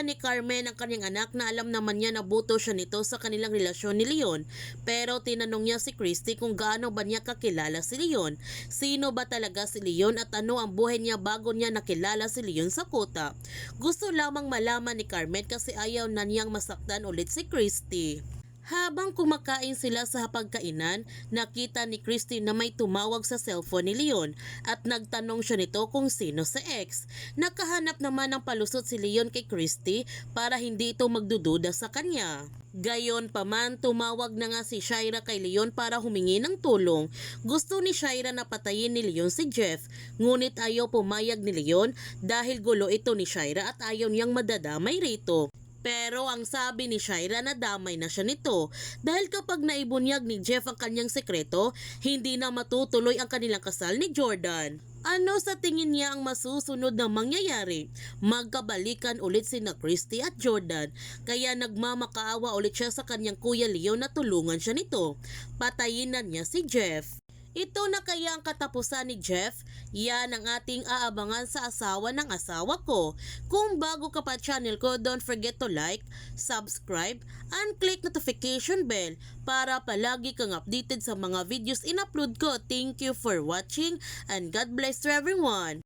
ni Carmen ang kanyang anak na alam naman niya na buto siya nito sa kanilang relasyon ni Leon. Pero tinanong niya si Christy kung gaano ba niya kakilala si Leon. Sino ba talaga si Leon at ano ang buhay niya bago niya nakilala si Leon sa kuta. Gusto lamang malaman ni Carmen kasi ayaw na niyang masaktan ulit si Christy. Habang kumakain sila sa hapagkainan, nakita ni Christy na may tumawag sa cellphone ni Leon at nagtanong siya nito kung sino sa ex. Nakahanap naman ng palusot si Leon kay Christy para hindi ito magdududa sa kanya. Gayon pa man, tumawag na nga si Shaira kay Leon para humingi ng tulong. Gusto ni Shaira na patayin ni Leon si Jeff, ngunit ayaw pumayag ni Leon dahil gulo ito ni Shaira at ayaw niyang madadamay rito. Pero ang sabi ni Shaira na damay na siya nito dahil kapag naibunyag ni Jeff ang kanyang sekreto, hindi na matutuloy ang kanilang kasal ni Jordan. Ano sa tingin niya ang masusunod na mangyayari? Magkabalikan ulit sina Christy at Jordan kaya nagmamakaawa ulit siya sa kanyang kuya Leo na tulungan siya nito. Patayin na niya si Jeff. Ito na kaya ang katapusan ni Jeff? Yan ang ating aabangan sa asawa ng asawa ko. Kung bago ka pa channel ko, don't forget to like, subscribe, and click notification bell para palagi kang updated sa mga videos in-upload ko. Thank you for watching and God bless to everyone.